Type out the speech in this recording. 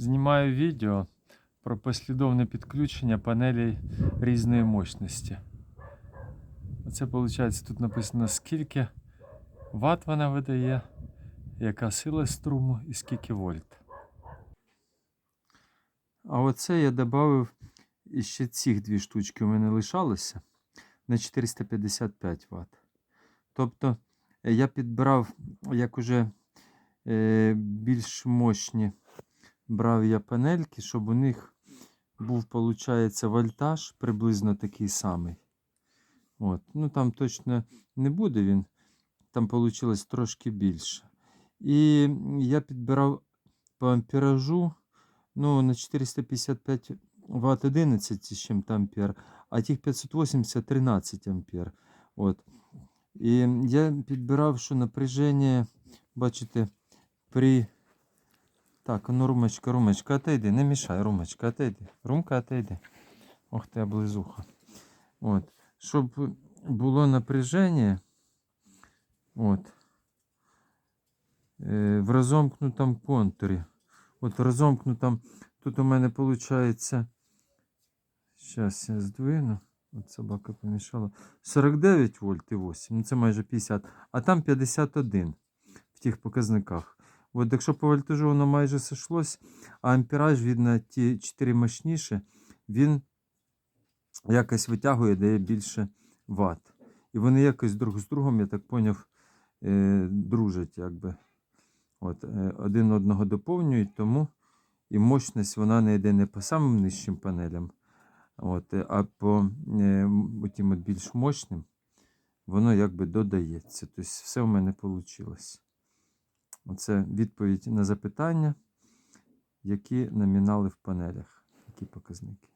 Знімаю відео про послідовне підключення панелей різної мощності. Оце виходить, тут написано, скільки ватт вона видає, яка сила струму і скільки вольт. А оце я додав ще цих дві штучки у мене лишалося на 455 Вт. Тобто е, я підбирав, як уже е, більш мощні брав я панельки, щоб у них був, виходить, вольтаж приблизно такий самий. От. Ну там точно не буде він, там вийшло трошки більше. І я підбирав по амперажу ну, на 455 Вт 11 з чим-то ампер, а тих 580 13 ампер. От. І я підбирав, що напряження, бачите, при. Так, ну румочка, румочка, отойди, не мішай, румочка, отойди. Румка, отойди. Ох ти, облизуха. От. Щоб було напряження. От. Е, в розомкнутому контурі. От в розомкнутому. Тут у мене виходить. Зараз я здвину. От собака помішала. 49 вольт і 8. Ну це майже 50. А там 51 в тих показниках. От якщо по вольтажу воно майже сошлось, а ампераж, видно, ті 4 мощніші, він якось витягує, дає більше ватт. І вони якось друг з другом, я так поняв, е, дружать, якби. От, е, один одного доповнюють, тому і мощність вона не йде не по самим нижчим панелям, от, е, а по тим більш мощним воно якби додається. Тобто все в мене вийшло. Оце відповідь на запитання, які номінали в панелях, які показники.